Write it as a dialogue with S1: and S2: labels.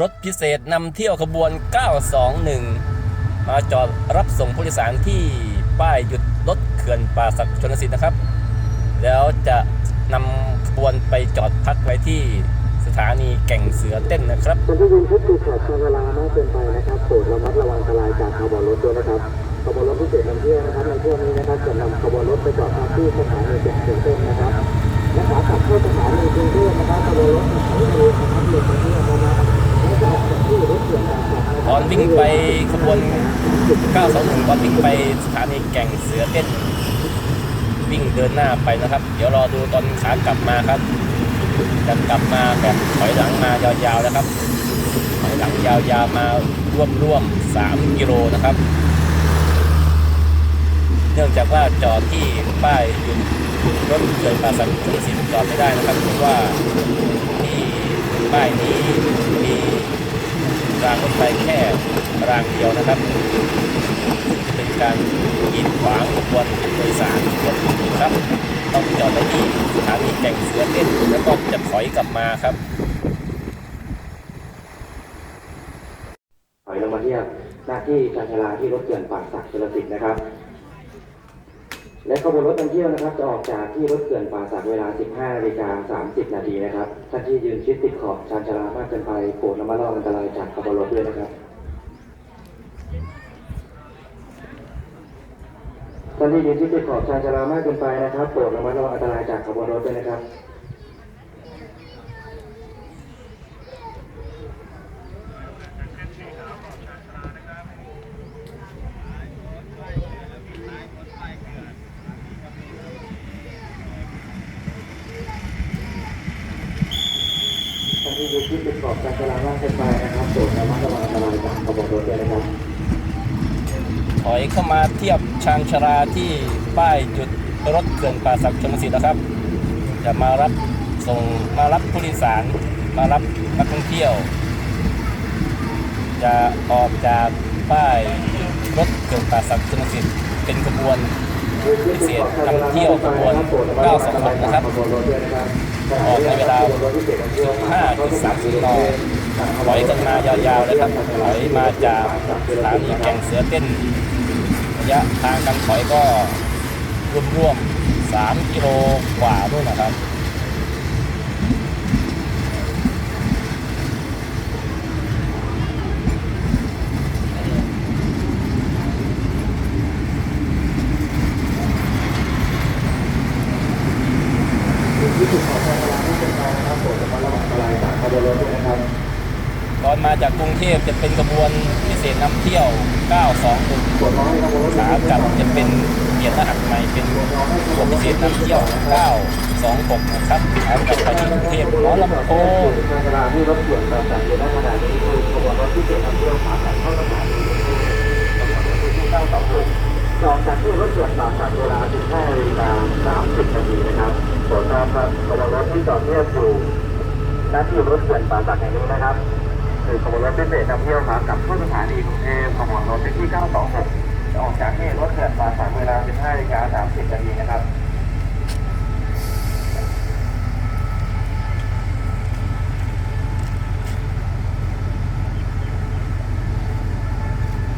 S1: รถพิเศษนำเที่ยวขบวน 921 มาจอดรับส่งผู้โดยสารที่ป้ายหยุดรถเขื่อนป่าศักชนสิทธิ์นะครับ แล้วจะนำขบวนไปจอดพักไว้ที่สถานีแก่งเสือเต้นนะครับ
S2: คนที่ยืนชุดติดขอบทางเวลามากเกินไปนะครับโปรดระมัดระวังอันตรายจากขบวนรถด้วยนะครับขบวนรถพิเศษนำเที่ยวนะครับในช่วงนี้นะครับจะนำขบวนรถไปจอดพักที่สถานีเก็บเสียงเต้นนะครับและขากลับเข้าสถานีกรุงเทพนะครับขบวนรถของเรือนะครับเรือมาเที่ ต
S1: อนวิ่งไปขบวน 921ตอนวิ่งไปสถานีแก่งเสือเต้น วิ่งเดินหน้าไปนะครับ เดี๋ยวรอดูตอนขากลับมาครับจะกลับมาแบบถอยหลังมายาวๆนะครับถอยหลังยาวๆมาร่วมๆ3กิโลนะครับ เนื่องจากว่าจอดที่ป้ายหยุดรถเกินป่าสักชนสิทธิ์จอดไม่ได้นะครับเพราะว่าที่ป้ายนี้มีรางรถไฟแค่ รางเดียวนะครับ เป็นการกีดขวางขบวนโดยสารรถครับ ต้องจอดไว้ที่สถานีแก่งเสือเต้นแล้วก็จะถอยกลับมาครับ
S2: ถอยลงมาเทียบหน้าที่ชานชาลาที่รถเขื่อนป่าศักดิ์ชลสิทธิ์นะครับ และขบวนรถนำเที่ยวนะครับ จะออกจากที่รถเขื่อนป่าศักดิ์เวลา 15นาฬิกา30 นาทีนะครับท่านที่ยืนชิดติดขอบชานชาลามากเกินไปโปรดระมัดระวังอันตรายจากขบวนรถด้วยนะครับ ท่านที่ยืนชิดติดขอบชานชาลามากเกินไปนะครับโปรดระมัดระวังอันตรายจากขบวนรถด้วยนะครับท่านที่ยืนชิดติดขอบชานชาลามากเกินไปนะครับโปรดระมัดระวังอันตรายจากขบวนรถด้วยนะครับ
S1: ถอยเข้ามาเทียบชางชราที่ป้ายหยุดรถเขื่อนป่าศักชนสิทธิ์นะครับ จะมารับส่งมารับผู้โดยสารมารับนักท่องเที่ยว จะออกจากป้ายรถเขื่อนป่าศักชนสิทธิ์เป็นขบวนพิเศษนำเที่ยวขบวน926นะครับ ออกในเวลา15.30นถอยกันมายาวๆเลยครับถอยมาจากสถานีแก่งเสือเต้น ระยะทางการถอยก็ร่วมๆ3กิโลกว่าด้วยนะครับ
S2: ที่ถูกขอความรักที่เป็นไปนะครับโปรดระมัดระวังอันตรายจากขบวนรถด้วยนะครับ
S1: ตอนมาจากกรุงเทพจะเป็นกระบวนพิเศษนำเที่ยว 921
S2: ปวดน้อยขา
S1: กลับจะเป็นเปลี่ยนรหัสใหม่เป็นขบวนพิเศษนำเที่ยว 926 นะครับขากลับไปที่กรุงเทพหัวลำโพง
S2: รถเกี่ยวกับจากอยู่ในขณะนี้คือขบวนรถที่เจ็ดนำเที่ยวขาแข่งเข้าสถานีกที่ที่เก้าสองหนึ่งจอดจากที่รถเกี่ยวกับจากเวลา15นาฬิกา30นาทีนะครับโปรดทราบครับขบวนรถที่จอดเทียบอยู่หน้าที่รถเขื่อนป่าสักแห่งนี้นะครับ คือขบวนรถพิเศษนำเที่ยวขากับเข้สถานีกรุงเทพขบวนรถที่ 926